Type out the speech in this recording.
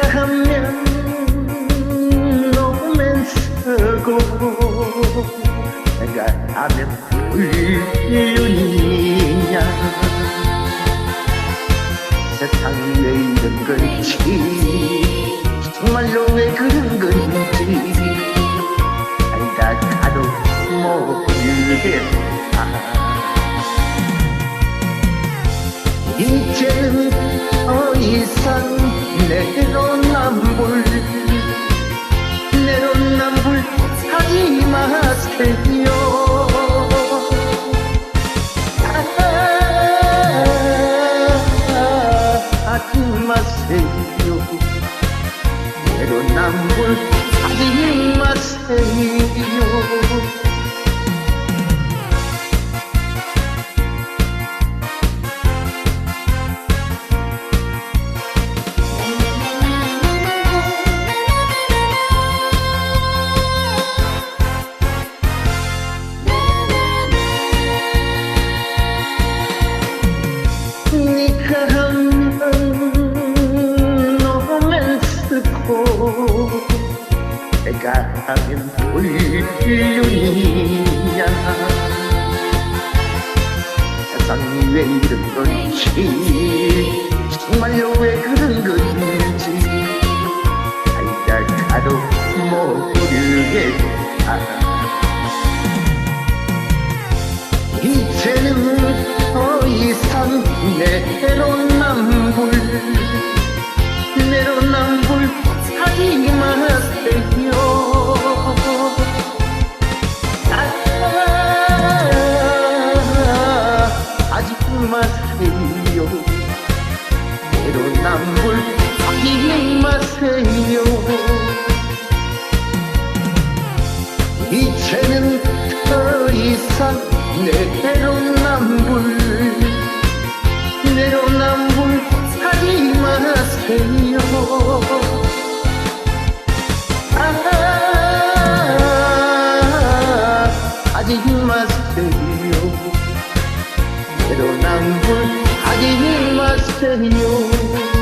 하면 로맨스고 내가 하면 불륜이냐? 세상이 왜 이런 건지? 정말로 왜 그런 건지 알다 가도 모르겠 마세요. 내로남불 하지 마세요 내가 하면 불륜이냐 세상이 왜 이런 건지 정말로 왜 그런 건지 살다 가도 모르겠다 이제는 더 이상 내로남불 내로남불 하지 내로남불 하지 마세요. 이제는 더 이상 내로남불 내로남불 하지 마세요. 아, 하지 마세요. 내로남불 I gave him